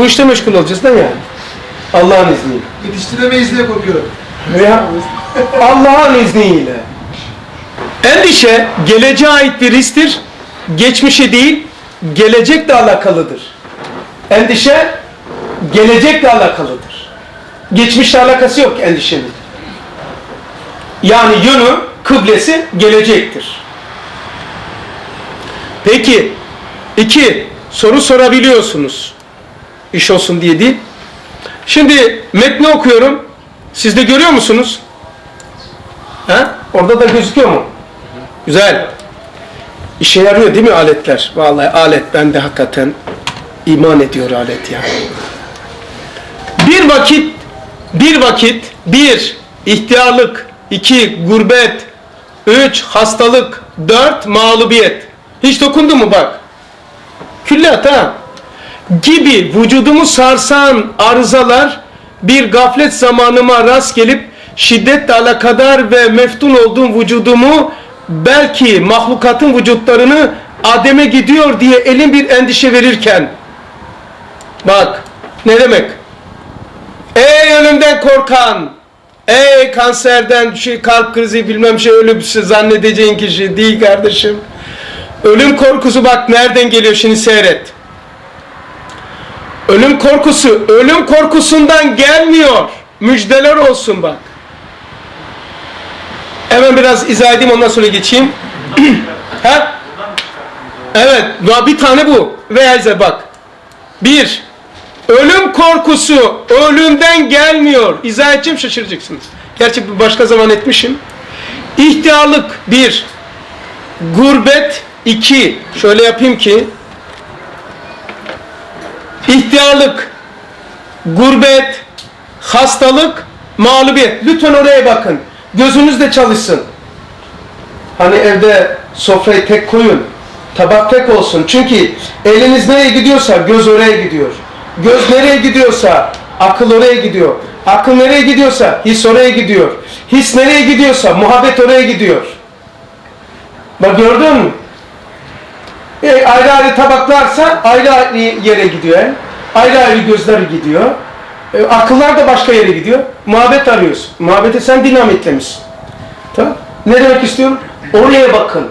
Bu işte meşgul olacağız değil mi yani? Allah'ın izniyle. Yetiştiremeyiz diye korkuyorum. Veya Allah'ın izniyle. Endişe geleceğe ait bir risktir. Geçmişe değil, gelecekle alakalıdır. Endişe gelecekle alakalıdır. Geçmişle alakası yok endişenin. Yani yönü, kıblesi gelecektir. Peki, iki, soru sorabiliyorsunuz. İş olsun diye değil. Şimdi metni okuyorum. Siz de görüyor musunuz? Ha? Orada da gözüküyor mu? Güzel. İşe yarıyor değil mi aletler? Vallahi alet bende hakikaten iman ediyor alet ya. Bir vakit, bir vakit, bir ihtiyarlık, iki gurbet, üç hastalık, dört mağlubiyet. Hiç dokundu mu bak? Külliyat ha? Gibi vücudumu sarsan arızalar bir gaflet zamanıma rast gelip şiddetle alakadar ve meftun olduğum vücudumu belki mahlukatın vücutlarını Adem'e gidiyor diye elim bir endişe verirken bak ne demek? Ey ölümden korkan ey kanserden şey, kalp krizi bilmem şey ölüm zannedeceğin kişi değil kardeşim. Ölüm korkusu bak nereden geliyor şimdi seyret Ölüm korkusu, ölüm korkusundan gelmiyor. Müjdeler olsun bak. Hemen biraz izah edeyim ondan sonra geçeyim. ha? Evet, bir tane bu. Veya izah bak. Bir, ölüm korkusu ölümden gelmiyor. İzah edeceğim şaşıracaksınız. Gerçi başka zaman etmişim. İhtiyarlık bir, gurbet iki. Şöyle yapayım ki ihtiyarlık, gurbet, hastalık, mağlubiyet. Lütfen oraya bakın. Gözünüz de çalışsın. Hani evde sofrayı tek koyun. Tabak tek olsun. Çünkü eliniz nereye gidiyorsa göz oraya gidiyor. Göz nereye gidiyorsa akıl oraya gidiyor. Akıl nereye gidiyorsa his oraya gidiyor. His nereye gidiyorsa muhabbet oraya gidiyor. Bak gördün mü? E, ayrı ayrı tabaklarsa ayrı ayrı yere gidiyor. Ayrı ayrı gözler gidiyor. E, akıllar da başka yere gidiyor. Muhabbet arıyorsun. Muhabbeti sen dinamitlemişsin. Tamam. Ne demek istiyorum? Oraya bakın.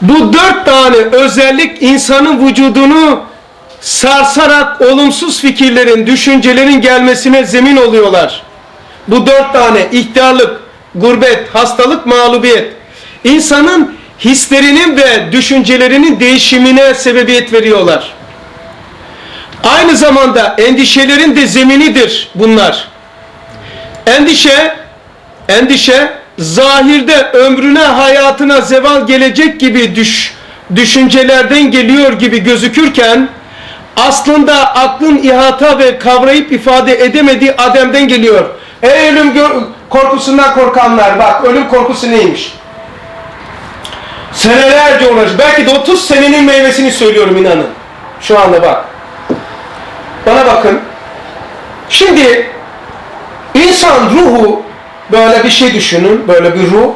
Bu dört tane özellik insanın vücudunu sarsarak olumsuz fikirlerin, düşüncelerin gelmesine zemin oluyorlar. Bu dört tane ihtiyarlık, gurbet, hastalık, mağlubiyet. İnsanın hislerinin ve düşüncelerinin değişimine sebebiyet veriyorlar. Aynı zamanda endişelerin de zeminidir bunlar. Endişe, endişe zahirde ömrüne hayatına zeval gelecek gibi düş, düşüncelerden geliyor gibi gözükürken aslında aklın ihata ve kavrayıp ifade edemediği Adem'den geliyor. Ey ölüm korkusundan korkanlar bak ölüm korkusu neymiş? Senelerce uğraş. Belki de 30 senenin meyvesini söylüyorum inanın. Şu anda bak. Bana bakın. Şimdi insan ruhu böyle bir şey düşünün. Böyle bir ruh.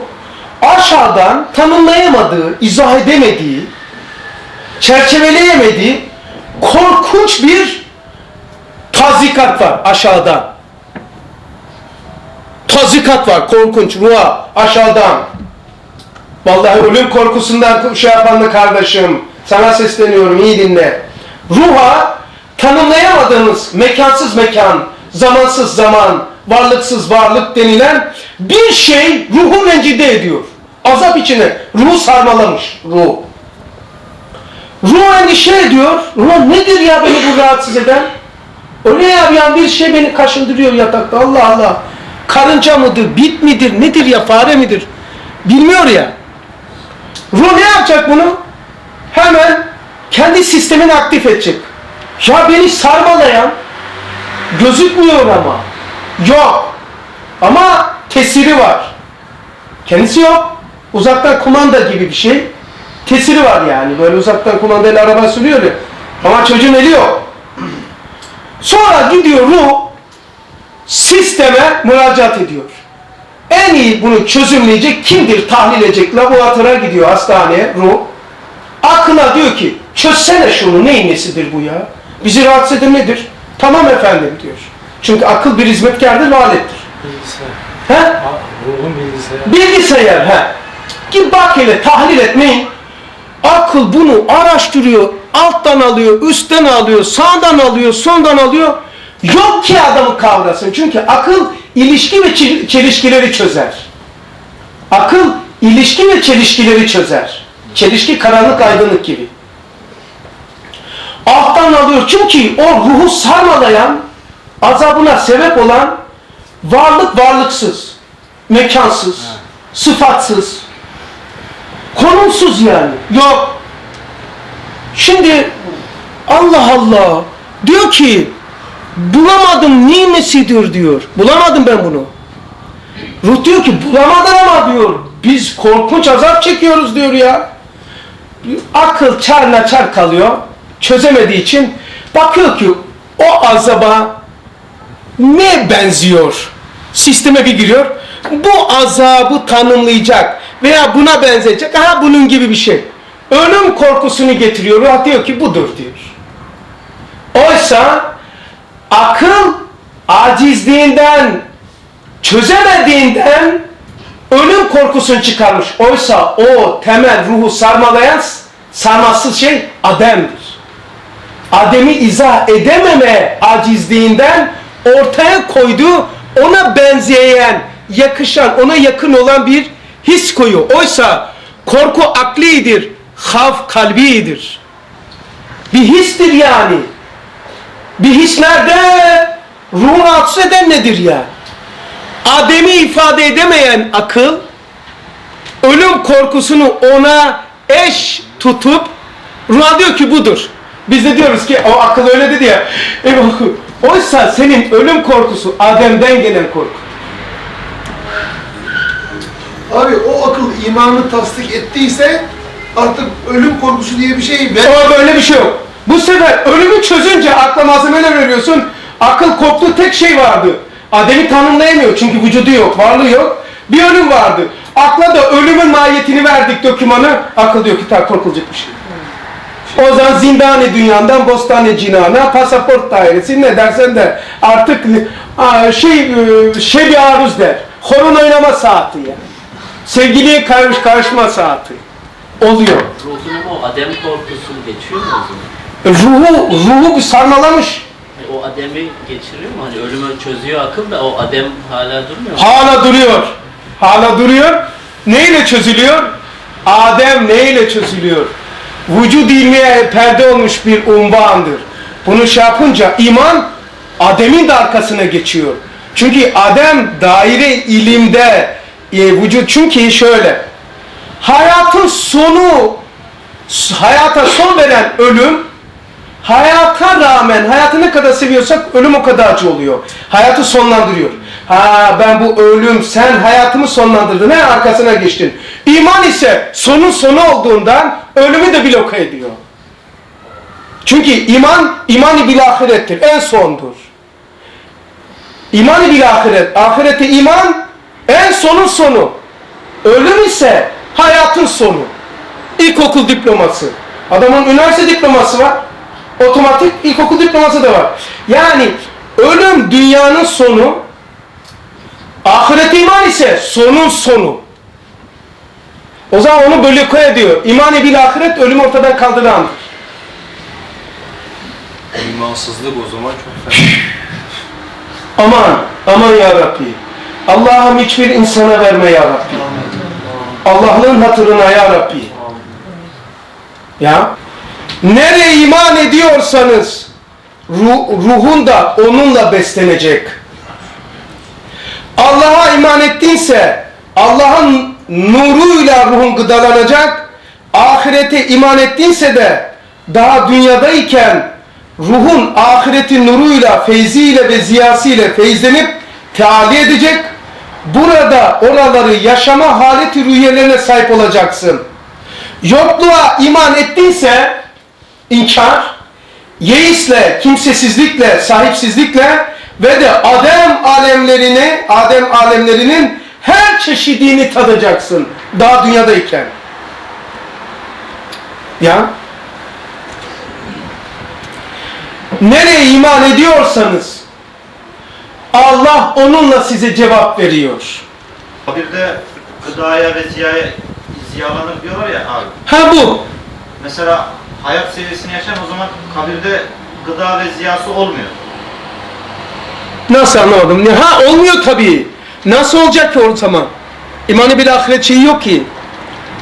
Aşağıdan tanımlayamadığı, izah edemediği, çerçeveleyemediği korkunç bir tazikat var aşağıdan. Tazikat var korkunç ruha aşağıdan. Vallahi ölüm korkusundan şey yapanlı kardeşim, sana sesleniyorum iyi dinle. Ruha tanımlayamadığınız mekansız mekan, zamansız zaman, varlıksız varlık denilen bir şey ruhu rencide ediyor. Azap içine ruhu sarmalamış ruh. Ruh endişe ediyor. Ruh nedir ya beni bu rahatsız eden? O ne ya bir, bir şey beni kaşındırıyor yatakta Allah Allah. Karınca mıdır, bit midir, nedir ya fare midir? Bilmiyor ya. Ruh ne yapacak bunu? Hemen kendi sistemini aktif edecek. Ya beni sarmalayan gözükmüyor ama. Yok. Ama tesiri var. Kendisi yok. Uzaktan kumanda gibi bir şey. Tesiri var yani. Böyle uzaktan kumandayla araba sürüyor ya. Ama çocuğun eli yok. Sonra gidiyor ruh sisteme müracaat ediyor. En iyi bunu çözümleyecek kimdir? Tahlil edecek. Laboratuvara gidiyor hastaneye ruh. Aklına diyor ki çözsene şunu neyin nesidir bu ya? Bizi rahatsız eden nedir? Tamam efendim diyor. Çünkü akıl bir hizmetkardır ve alettir. Bilgisayar. He? Ha, ruhun bilgisayar. Bilgisayar he. Git bak hele tahlil etmeyin. Akıl bunu araştırıyor, alttan alıyor, üstten alıyor, sağdan alıyor, soldan alıyor. Yok ki adamı kavrasın. Çünkü akıl ilişki ve çel- çelişkileri çözer. Akıl ilişki ve çelişkileri çözer. Çelişki karanlık aydınlık gibi. Alttan alıyor çünkü o ruhu sarmalayan, azabına sebep olan varlık varlıksız, mekansız, sıfatsız, konumsuz yani. Yok. Şimdi Allah Allah diyor ki bulamadım nimesidir diyor. Bulamadım ben bunu. Ruh diyor ki bulamadın ama diyor. Biz korkunç azap çekiyoruz diyor ya. Akıl çar kalıyor. Çözemediği için bakıyor ki o azaba ne benziyor? Sisteme bir giriyor. Bu azabı tanımlayacak veya buna benzeyecek. Aha bunun gibi bir şey. Ölüm korkusunu getiriyor. Ruh diyor ki budur diyor. Oysa akıl acizliğinden, çözemediğinden ölüm korkusunu çıkarmış. Oysa o temel ruhu sarmalayan sarmazsız şey Adem'dir. Adem'i izah edememe acizliğinden ortaya koyduğu ona benzeyen, yakışan, ona yakın olan bir his koyuyor. Oysa korku aklidir, havf kalbidir. Bir histir yani. Bir his nerede? Ruhunu rahatsız eden nedir ya? Adem'i ifade edemeyen akıl, ölüm korkusunu ona eş tutup ruha diyor ki budur. Biz de diyoruz ki o akıl öyle dedi ya. E, o- oysa senin ölüm korkusu Adem'den gelen korku. Abi o akıl imanı tasdik ettiyse artık ölüm korkusu diye bir şey Ama böyle bir şey yok. Bu sefer ölümü çözünce akla malzemeler veriyorsun. Akıl korktuğu tek şey vardı. Adem'i tanımlayamıyor çünkü vücudu yok, varlığı yok. Bir ölüm vardı. Akla da ölümün mahiyetini verdik dokümanı. Akıl diyor ki ta korkulacak bir şey. O zaman zindane dünyandan bostane cinana, pasaport dairesi ne dersen de artık şey e, bir aruz der. Horun oynama saati yani. Sevgiliye karış karışma saati. Oluyor. Ruhunun o Adem korkusunu geçiyor mu o zaman? Ruhu, ruhu bir sarmalamış. E, O Adem'i geçiriyor mu? Hani ölümü çözüyor akıl da o Adem hala durmuyor mu? Hala duruyor. Hala duruyor. Neyle çözülüyor? Adem neyle çözülüyor? Vücud ilmiye perde olmuş bir unvandır. Bunu şey yapınca iman Adem'in de arkasına geçiyor. Çünkü Adem daire ilimde e, vücut çünkü şöyle hayatın sonu hayata son veren ölüm hayata rağmen hayatı ne kadar seviyorsak ölüm o kadar acı oluyor. Hayatı sonlandırıyor. Ha ben bu ölüm sen hayatımı sonlandırdın. Ne arkasına geçtin. İman ise sonun sonu olduğundan ölümü de bloke ediyor. Çünkü iman imani bil ahirettir. En sondur. İmani bil ahiret. Ahirete iman en sonun sonu. Ölüm ise hayatın sonu. İlkokul diploması. Adamın üniversite diploması var. Otomatik ilkokul diploması da var. Yani ölüm dünyanın sonu. Ahiret iman ise sonun sonu. O zaman onu bloke ediyor. İmani bil ahiret ölüm ortadan kaldırandır. İmansızlık o zaman çok fena. Aman, aman ya Rabbi. Allah'ım hiçbir insana verme ya Rabbi. Allah'ın hatırına ya Rabbi. Ya. Nereye iman ediyorsanız ruh, ruhun da onunla beslenecek. Allah'a iman ettinse Allah'ın nuruyla ruhun gıdalanacak. Ahirete iman ettinse de daha dünyadayken ruhun ahiretin nuruyla, feyziyle ve ziyasıyla feyzlenip teali edecek. Burada oraları yaşama haleti rüyelerine sahip olacaksın. Yokluğa iman ettiyse inkar, yeisle, kimsesizlikle, sahipsizlikle ve de Adem alemlerini, Adem alemlerinin her çeşidini tadacaksın daha dünyadayken. Ya nereye iman ediyorsanız Allah onunla size cevap veriyor. Kabirde gıdaya ve ziyaya, ziyalanır diyorlar ya abi. Ha bu. Mesela hayat seviyesini yaşayan o zaman kabirde gıda ve ziyası olmuyor. Nasıl anlamadım? Ha olmuyor tabii. Nasıl olacak ki o zaman? İmanı bir ahiret şeyi yok ki.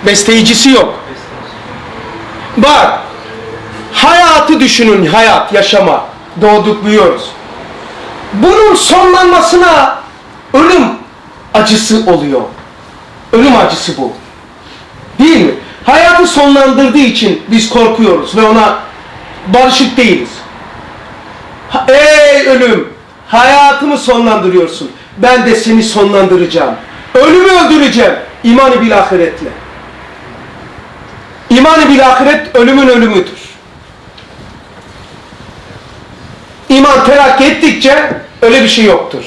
Besleyicisi yok. Bak. Hayatı düşünün. Hayat, yaşama. Doğduk, büyüyoruz. Bunun sonlanmasına ölüm acısı oluyor. Ölüm acısı bu. Değil mi? Hayatı sonlandırdığı için biz korkuyoruz ve ona barışık değiliz. Ey ölüm! Hayatımı sonlandırıyorsun. Ben de seni sonlandıracağım. Ölümü öldüreceğim. İmanı bil ahiretle. İmanı bil ahiret ölümün ölümüdür. İman terakki ettikçe öyle bir şey yoktur.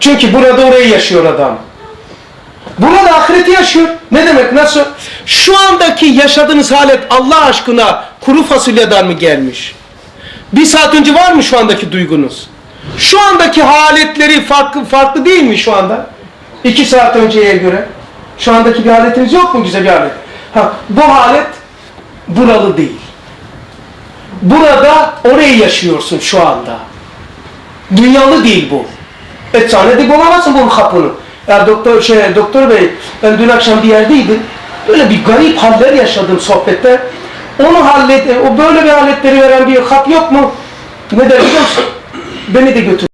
Çünkü burada orayı yaşıyor adam. Burada ahireti yaşıyor. Ne demek? Nasıl? Şu andaki yaşadığınız halet Allah aşkına kuru fasulyeden mi gelmiş? Bir saat önce var mı şu andaki duygunuz? Şu andaki haletleri farklı farklı değil mi şu anda? İki saat önceye göre. Şu andaki bir haletiniz yok mu güzel bir halet? Ha, bu halet buralı değil. Burada orayı yaşıyorsun şu anda. Dünyalı değil bu. Eczanede bulamazsın bunun kapını. Ya doktor şey doktor bey ben dün akşam bir yerdeydim. Böyle bir garip haller yaşadım sohbette. Onu hallet, o böyle bir halletleri veren bir hap yok mu? Ne der biliyor musun? Beni de götür.